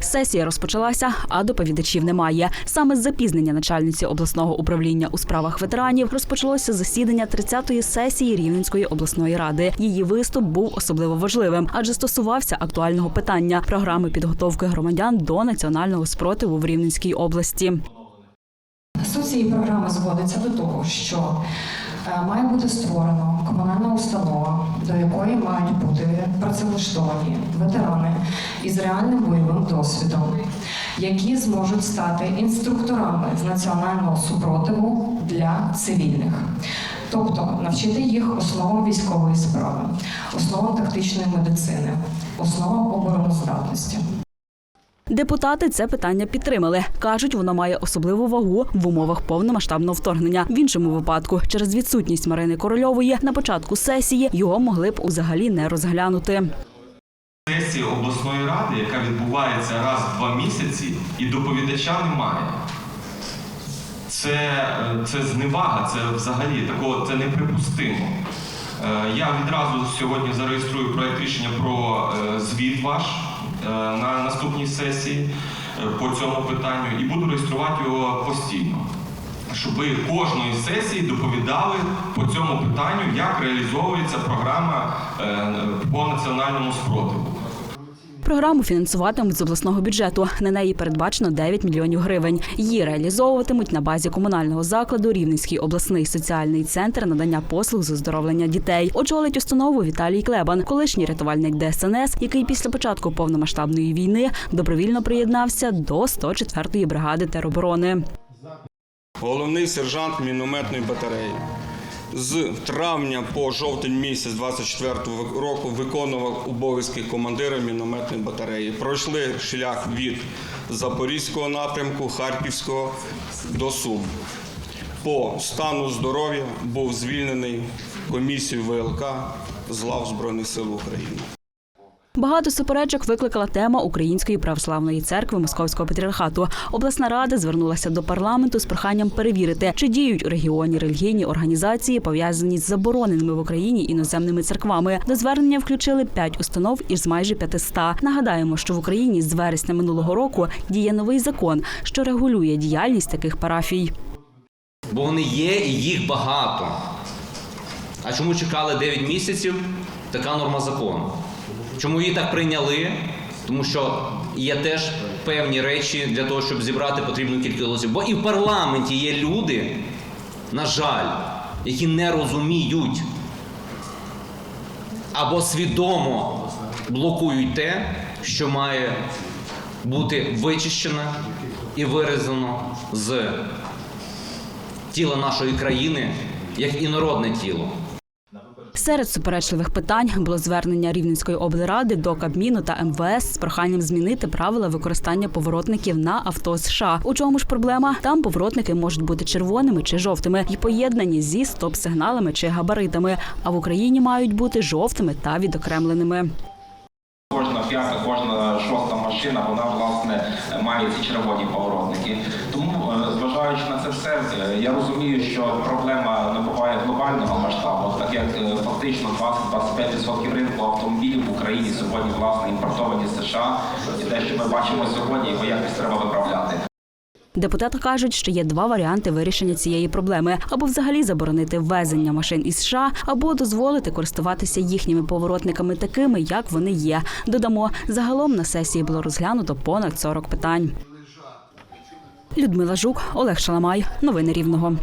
Сесія розпочалася, а доповідачів немає. Саме з запізнення начальниці обласного управління у справах ветеранів розпочалося засідання 30-ї сесії Рівненської обласної ради. Її виступ був особливо важливим, адже стосувався актуального питання програми підготовки громадян до національного спротиву в Рівненській області. Суть цієї програми зводиться до того, що має бути створено комунальна установа, до якої мають бути працевлаштовані ветерани із реальним бойовим досвідом, які зможуть стати інструкторами з національного супротиву для цивільних. Тобто навчити їх основам військової справи, основам тактичної медицини, основам обороноздатності. Депутати це питання підтримали. кажуть, воно має особливу вагу в умовах повномасштабного вторгнення. В іншому випадку, через відсутність Марини Корольової на початку сесії його могли б взагалі не розглянути. Сесія обласної ради, яка відбувається раз в два місяці, і доповідача немає. Це, це зневага, це взагалі такого це неприпустимо. Е, Я відразу сьогодні зареєструю проект рішення про е, звіт ваш на наступній сесії е, по цьому питанню і буду реєструвати його постійно. Щоб ви кожної сесії доповідали по цьому питанню, як реалізовується програма е, по національному спротиву. Програму фінансуватимуть з обласного бюджету. На неї передбачено 9 мільйонів гривень. Її реалізовуватимуть на базі комунального закладу Рівненський обласний соціальний центр надання послуг з оздоровлення дітей. Очолить установу Віталій Клебан, колишній рятувальник ДСНС, який після початку повномасштабної війни добровільно приєднався до 104-ї бригади тероборони. головний сержант мінометної батареї. З травня по жовтень місяць 24 року виконував обов'язки командира мінометної батареї. Пройшли шлях від Запорізького напрямку, Харківського до Сум. По стану здоров'я був звільнений комісією ВЛК з лав Збройних сил України. Багато суперечок викликала тема Української православної церкви Московського патріархату. Обласна рада звернулася до парламенту з проханням перевірити, чи діють у регіоні релігійні організації, пов'язані з забороненими в Україні іноземними церквами. До звернення включили п'ять установ із майже 500. Нагадаємо, що в Україні з вересня минулого року діє новий закон, що регулює діяльність таких парафій. Бо вони є і їх багато. А чому чекали 9 місяців? Така норма закону. Чому її так прийняли? Тому що є теж певні речі для того, щоб зібрати потрібну кількість голосів. Бо і в парламенті є люди, на жаль, які не розуміють або свідомо блокують те, що має бути вичищено і вирізано з тіла нашої країни як інородне тіло. Серед суперечливих питань було звернення Рівненської облради до Кабміну та МВС з проханням змінити правила використання поворотників на авто США. У чому ж проблема? Там поворотники можуть бути червоними чи жовтими і поєднані зі стоп-сигналами чи габаритами. А в Україні мають бути жовтими та відокремленими. Кожна п'ята, кожна шоста машина, вона власне має ці червоні поворотники. Тому, е, зважаючи на це все, е, я розумію, що проблема фактично 20-25% ринку автомобілів в Україні сьогодні власне імпортовані з США. І те, що ми бачимо сьогодні, його якось треба виправляти. Депутати кажуть, що є два варіанти вирішення цієї проблеми: або взагалі заборонити ввезення машин із США, або дозволити користуватися їхніми поворотниками такими, як вони є. Додамо, загалом на сесії було розглянуто понад 40 питань. Людмила Жук, Олег Шаламай. Новини Рівного.